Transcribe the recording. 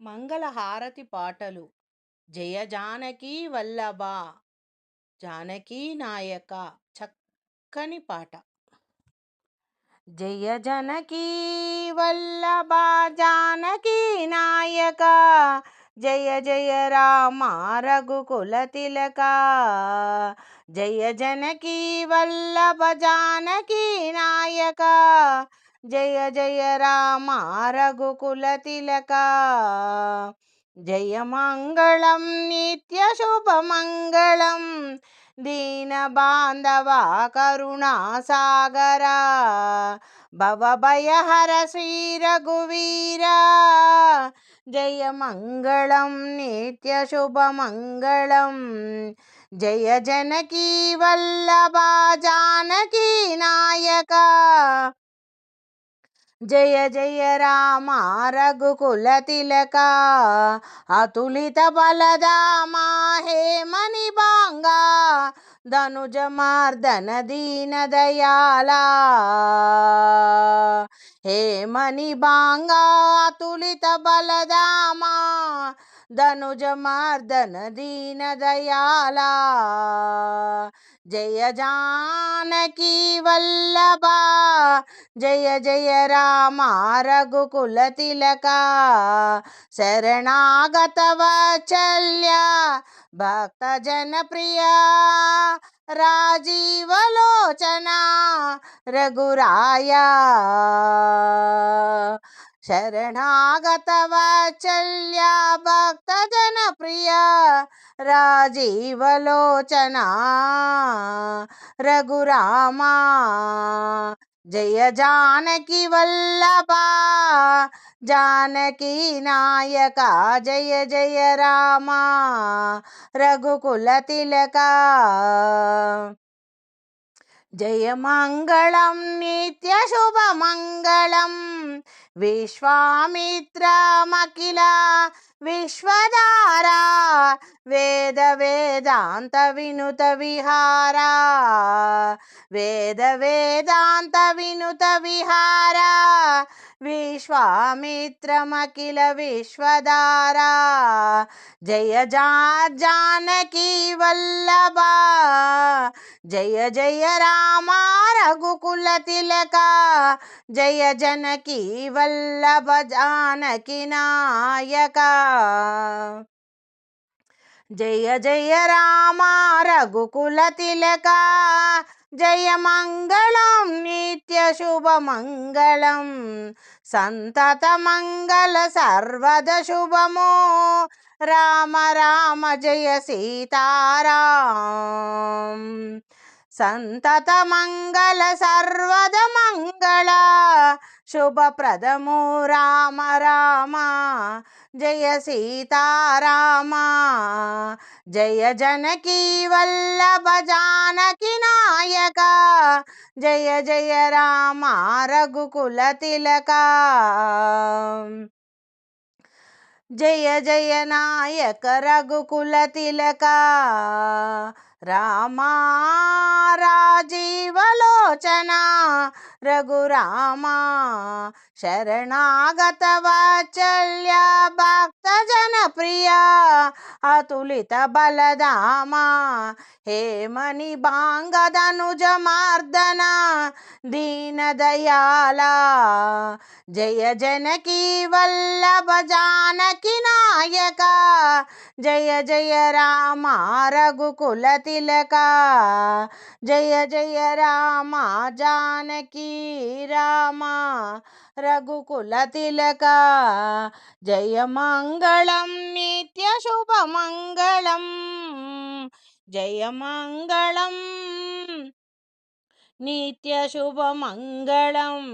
మంగళహారతి పాటలు. జయ జానకి వల్లభ జానకీ నాయక చక్కని పాట. జయ జనకీ వల్లభ జానకీ నాయక జయ జయ రామ రఘుకుల తిలక. జయ జనకీ వల్లభ జానకీ నాయక జయ జయ రామ రఘుకుల తిలక. జయ మంగళం నిత్య శుభమంగళం దీన బాంధవ కరుణాసాగర భవభయహర శ్రీరఘువీర జయ మంగళం నిత్య శుభమంగళం జయ జనకీ వల్లభ జానకీ నాయక. జయ జయ రామ రఘుకుల తిలక అతులిత బలదామా హేమని బాంగా ధనుజ మార్దన దీన దయాలా హేమని బాంగా అతులిత బలదామా ధనుజమార్దన దీన దయాలా జయ జానకి వల్లభా. జయ జయ రామ రఘుకుల తిలక. శరణాగత వాచల్య భక్త జనప్రియ రాజీవలోచన రఘురాయ. శరణాగత వాచల్య భక్త జనప్రియ రాజీవలోచన రఘురామా జయ జానకి వల్లభ జానకి నాయక జయ జయ రామ जयमङ्गलं नित्यशुभमङ्गलं विश्वामित्रमखिल विश्वधारा वेदवेदान्तविनुतविहारा। वेदवेदान्तविनुतविहारा విశ్వామిత్రమఖిల విశ్వదారా జయ జానకీ వల్లభా జయ జయ రామ రఘుకుల తిలక జయ జనకీ వల్లభ జానకి నాయక జయ జయ రామ రఘుకుల తిలక జయమంగళం నిత్య శుభమంగళం. సంతత మంగళ సర్వద శుభమో. రామ రామ జయ సీతారాం. సంతత మంగళ సర్వద మంగళ. శుభప్రదము రామ రామ. జయ సీతారామ. జయ జనకీ వల్లభ జాన జయ జయ రామ రఘుకుల తిలక. జయ జయ నాయక రఘుకుల తిలక. రామా లోచనా రఘురామా శరణాగత వాచల్య భక్త జనప్రియ అతులిత బలదామా హేమని బాంగదనుజ మార్దన దీన దయాలా జయ జనకీ వల్లభ జానకి నాయక జయ జయ రామ రఘుకుల తిలక జయ జయ రామ రామ జానకీ రామ రఘుకుల తిలక. జయ మంగళం నిత్య శుభమంగళం జయ మంగళం నిత్య శుభమంగళం